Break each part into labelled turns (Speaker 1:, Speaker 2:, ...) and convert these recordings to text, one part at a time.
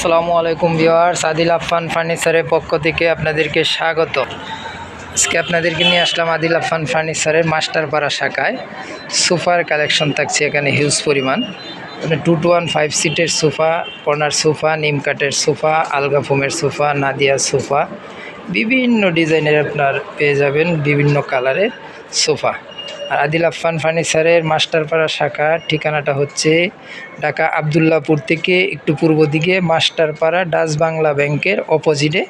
Speaker 1: আসসালামু আলাইকুম ভিওয়ার্স আদিল আফফান ফার্নিচারের পক্ষ থেকে আপনাদেরকে স্বাগত। আজকে আপনাদেরকে নিয়ে আসলাম আদিল আফফান ফার্নিচারের মাস্টারপাড়া শাখায়। সোফার কালেকশন থাকছে এখানে, হিউজ পরিমাণ। আপনি টু টু ওয়ান ফাইভ সিটের সোফা, কর্নার সোফা, নিম কাঠের সোফা, আলগা ফোমের সোফা, নাদিয়া সোফা। বিভিন্ন ডিজাইনের আপনার পেয়ে যাবেন বিভিন্ন কালারের সোফা। আর আদিল আফফান ফার্নিচারের মাস্টারপাড়া শাখা, ঠিকানাটা হচ্ছে ঢাকা আবদুল্লাপুর থেকে একটু পূর্ব দিকে মাস্টারপাড়া ডাচ বাংলা ব্যাংকের অপোজিটে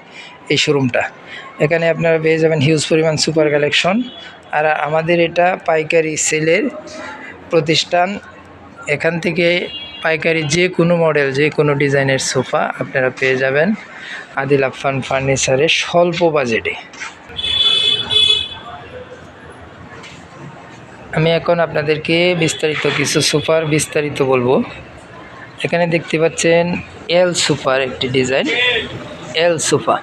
Speaker 1: এই শোরুমটা। এখানে আপনারা পেয়ে যাবেন হিউজ পরিমাণ সুপার কালেকশন। আর আমাদের এটা পাইকারি সেলের প্রতিষ্ঠান। এখান থেকে পাইকারি যে কোনো মডেল, যে কোনো ডিজাইনের সোফা আপনারা পেয়ে যাবেন আদিল আফফান ফার্নিচারের স্বল্প বাজেটে। আমি এখন আপনাদেরকে বিস্তারিত কিছু সুপার বিস্তারিত বলব। এখানে দেখতে পাচ্ছেন এল সুপার একটি ডিজাইন। এল সুফা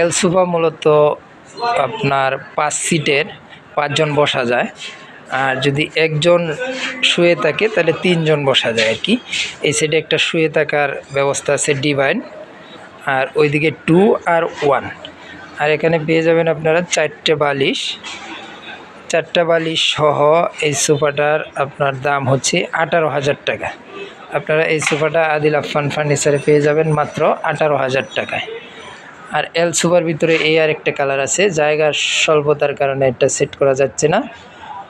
Speaker 1: এল সুফা মূলত আপনার পাঁচ সিটের পাঁচজন বসা যায়। আর যদি একজন শুয়ে থাকে, তাহলে তিনজন বসা যায় আর কি। এই সাইডে একটা শুয়ে থাকার ব্যবস্থা আছে ডিভাইন। আর ওইদিকে টু আর ওয়ান। আর এখানে পেয়ে যাবেন আপনারা চারটে বালিশ। চারটা বালিশ সহ এই সোফাটার আপনার দাম হচ্ছে আঠারো হাজার টাকা। আপনারা এই সোফাটা আদিল আফফান ফার্নিচারে পেয়ে যাবেন মাত্র আঠারো হাজার টাকায়। আর এল সোফার ভিতরে এই আর একটা কালার আছে, জায়গার স্বল্পতার কারণে এটা সেট করা যাচ্ছে না।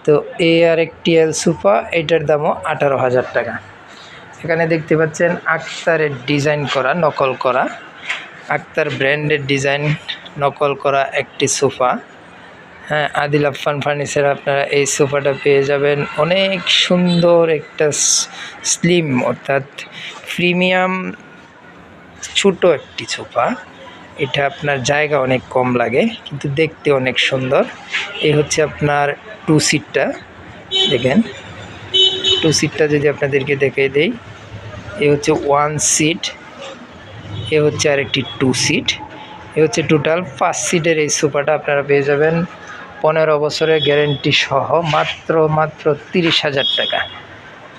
Speaker 1: তো এই আর একটি এল সোফা এটার দামও আঠারো হাজার টাকা। এখানে দেখতে পাচ্ছেন আক্তারের ডিজাইন করা, নকল করা। আক্তার ব্র্যান্ডের ডিজাইন, নকল করা একটি সোফা হ্যাঁ আদিল আফফান ফার্নিচার আপনারা এই সোফাটা পেয়ে যাবেন। অনেক সুন্দর একটা স্লিম অর্থাৎ প্রিমিয়াম ছোট একটি সোফা। এটা আপনার জায়গা অনেক কম লাগে, কিন্তু দেখতে অনেক সুন্দর। এই হচ্ছে আপনার টু সিটটা দেখেন। টু সিটটা যদি আপনাদেরকে দেখে দেই, এ হচ্ছে ওয়ান সিট এ হচ্ছে আরেকটি টু সিট এ হচ্ছে টোটাল পাঁচ সিটের এই সোফাটা আপনারা পেয়ে যাবেন। পনেরো বছরের গ্যারেন্টি সহ মাত্র মাত্র তিরিশ হাজার টাকা।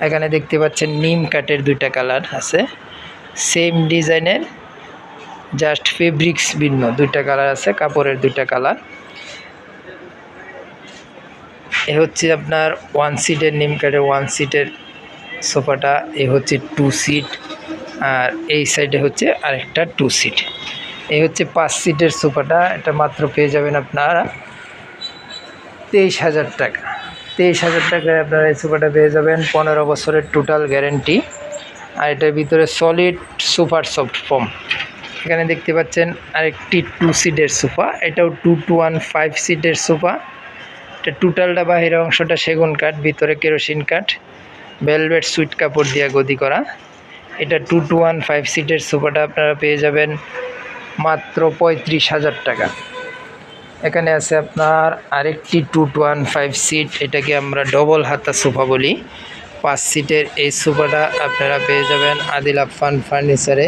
Speaker 1: এখানে দেখতে পাচ্ছেন নিম কাঠের দুইটা কালার আছে। সেম ডিজাইনের জাস্ট ফেব্রিক্স ভিন্ন দুইটা কালার আছে, কাপড়ের দুইটা কালার এ হচ্ছে আপনার ওয়ান সিটের নিম কাঠের ওয়ান সিটের সোফাটা, এ হচ্ছে টু সিট আর এই সাইডে হচ্ছে আরেকটা টু সিট এই হচ্ছে পাঁচ সিটের সোফাটা, এটা মাত্র পেয়ে যাবেন আপনারা। তেইশ হাজার টাকা। তেইশ হাজার টাকায় আপনারা এই সোফাটা পেয়ে যাবেন। পনেরো বছরের টোটাল গ্যারেন্টি আর এটার ভিতরে সলিড সুপার সফট ফর্ম এখানে দেখতে পাচ্ছেন আরেকটি টু সিটের সোফা এটাও টু টু ওয়ান ফাইভ সিটের সোফা এটা টোটালটা বাহিরের অংশটা সেগুন কাঠ, ভিতরে কেরোসিন কাঠ ভেলভেট সুইট কাপড় দিয়ে গদি করা। এটা টু টু ওয়ান ফাইভ সিটের সোফাটা আপনারা পেয়ে যাবেন মাত্র পঁয়ত্রিশ হাজার টাকা। এখানে আছে আপনার আরেকটি টু ওয়ান ফাইভ সিট এটাকে আমরা ডবল হাতা সোফা বলি। পাঁচ সিটের এই সোফাটা আপনারা পেয়ে যাবেন আদিল আফফান ফার্নিচারে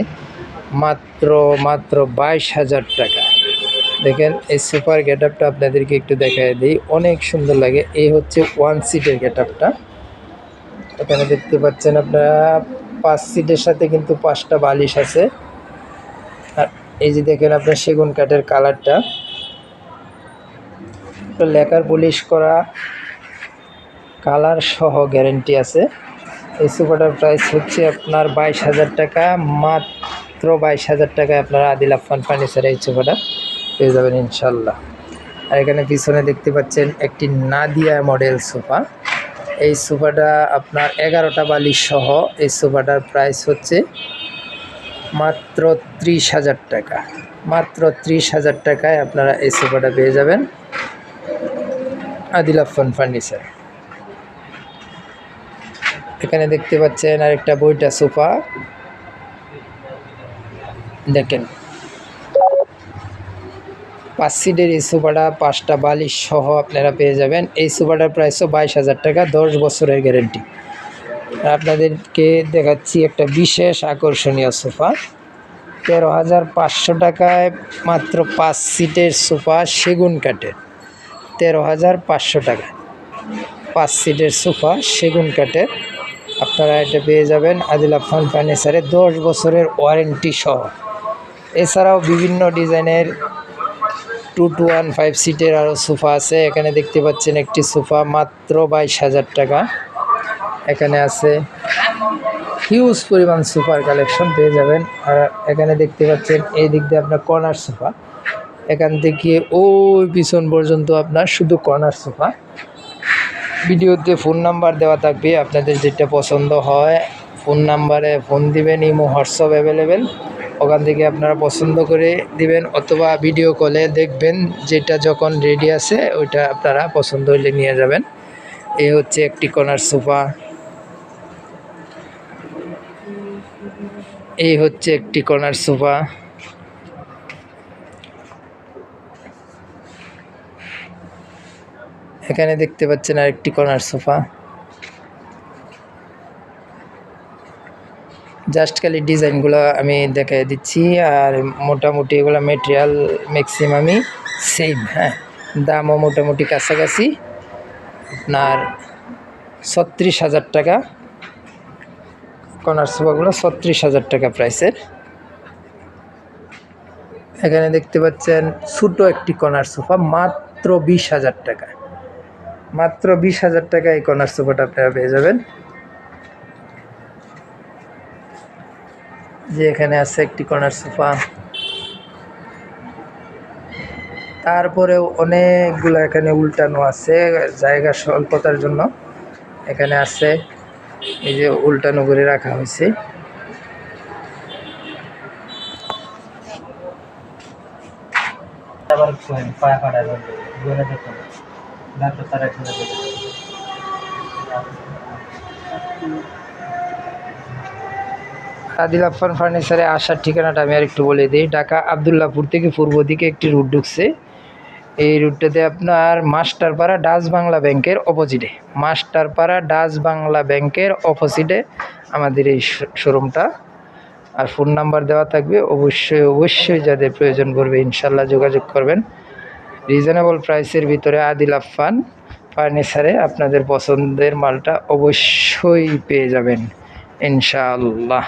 Speaker 1: মাত্র মাত্র বাইশ হাজার টাকা। দেখেন, এই সুপার গেট আপটা আপনাদেরকে একটু দেখাই দিই। অনেক সুন্দর লাগে। এই হচ্ছে ওয়ান সিটের গেট আপটা এখানে দেখতে পাচ্ছেন আপনারা, পাঁচ সিটের সাথে কিন্তু পাঁচটা বালিশ আছে। আর এই যে দেখেন আপনার সেগুন কাঠের কালারটা লেকার পলিশ করা কালার সহ গ্যারেন্টি আছে। এই সোফাটার প্রাইস হচ্ছে আপনার বাইশ হাজার টাকা, মাত্র বাইশ হাজার টাকায় আপনারা আদিল আফফান ফার্নিচার এই সোফাটা পেয়ে যাবেন ইনশাল্লাহ আর এখানে পিছনে দেখতে পাচ্ছেন একটি নাদিয়া মডেল সোফা। এই সোফাটা আপনার এগারোটা বালিশ সহ এই সোফাটার প্রাইস হচ্ছে মাত্র ত্রিশ হাজার টাকা। মাত্র ত্রিশ হাজার টাকায় আপনারা এই সোফাটা পেয়ে যাবেন। আদিল আফফান ফার্নিচার। এখানে দেখতে পাচ্ছেন আরেকটা বইটা সোফা। দেখেন। পাঁচ সিটের এই সোফাটা, পাঁচটা বালিশ সহ আপনারা পেয়ে যাবেন। এই সোফাটার প্রাইসও বাইশ হাজার টাকা, দশ বছরের গ্যারেন্টি। আপনাদেরকে দেখাচ্ছি একটা বিশেষ আকর্ষণীয় সোফা। তেরো হাজার পাঁচশো টাকায় মাত্র পাঁচ সিটের সোফা সেগুন কাঠের। তেরো হাজার পাঁচশো টাকা। পাঁচ সিটের সোফা, সেগুন কাঠের। আপনারা এটা পেয়ে যাবেন আদিল আফান ফার্নিচারে, দশ বছরের ওয়ারেন্টি সহ। এছাড়াও বিভিন্ন ডিজাইনের টু টু ওয়ান ফাইভ সিটের আরও সোফা আছে। এখানে দেখতে পাচ্ছেন একটি সোফা, মাত্র বাইশ হাজার টাকা। এখানে আছে হিউজ পরিমাণ সোফার কালেকশন, পেয়ে যাবেন। আর এখানে দেখতে পাচ্ছেন, এই দিক দিয়ে আপনার কর্নার সোফা। এখান থেকে ওই পিছন পর্যন্ত আপনার শুধু কর্নার সোফা ভিডিওতে ফোন নাম্বার দেওয়া থাকবে, আপনাদের যেটা পছন্দ হয় ফোন নাম্বারে ফোন দিবেন, ইমো, হোয়াটসঅ্যাপ অ্যাভেলেবেল ওখান থেকে আপনারা পছন্দ করে দিবেন অথবা ভিডিও কলে দেখবেন যেটা যখন রেডি আছে, ওইটা আপনারা পছন্দ হলে নিয়ে যাবেন। এই হচ্ছে একটি কর্নার সোফা এই হচ্ছে একটি কর্নার সোফা এখানে দেখতে পাচ্ছেন আরেকটি কর্নার সোফা। জাস্ট খালি ডিজাইনগুলো আমি দেখাই দিচ্ছি, আর মোটামুটি এগুলো মেটেরিয়াল ম্যাক্সিমামই সেম হ্যাঁ। দামও মোটামুটি কাছাকাছি। আপনার ছত্রিশ হাজার টাকা। কর্নার সোফাগুলো ছত্রিশ হাজার টাকা প্রাইসের। এখানে দেখতে পাচ্ছেন ছোটো একটি কর্নার সোফা, মাত্র বিশ হাজার টাকা। মাত্র বিশ হাজার টাকা এই কর্নার সোফাটা আপনারা পেয়ে যাবেন। যে এখানে আছে একটি কর্নার সোফা তারপরেও অনেকগুলো এখানে উল্টানো আছে, জায়গা স্বল্পতার জন্য। এখানে আছে, এই যে উল্টানো করে রাখা হয়েছে।
Speaker 2: দেখুন তারা এখানে দেবে
Speaker 1: আদিল আফান ফার্নিচারে আসার ঠিকানাটা আমি আর একটু বলে দিই। ঢাকা আবদুল্লাপুর থেকে পূর্ব দিকে একটি রুট ঢুকছে। এই রুটটাতে আপনার মাস্টারপাড়া ডাচ বাংলা ব্যাংকের অপোজিটে মাস্টারপাড়া ডাচ বাংলা ব্যাংকের অপোজিটে আমাদের এই শোরুমটা আর ফোন নাম্বার দেওয়া থাকবে। অবশ্যই অবশ্যই যাদের প্রয়োজন পড়বে, ইনশাল্লাহ যোগাযোগ করবেন। রিজনেবল প্রাইসের ভিতরে আদিল আফান ফার্নিচারে আপনাদের পছন্দের মালটা অবশ্যই পেয়ে যাবেন ইনশাআল্লাহ।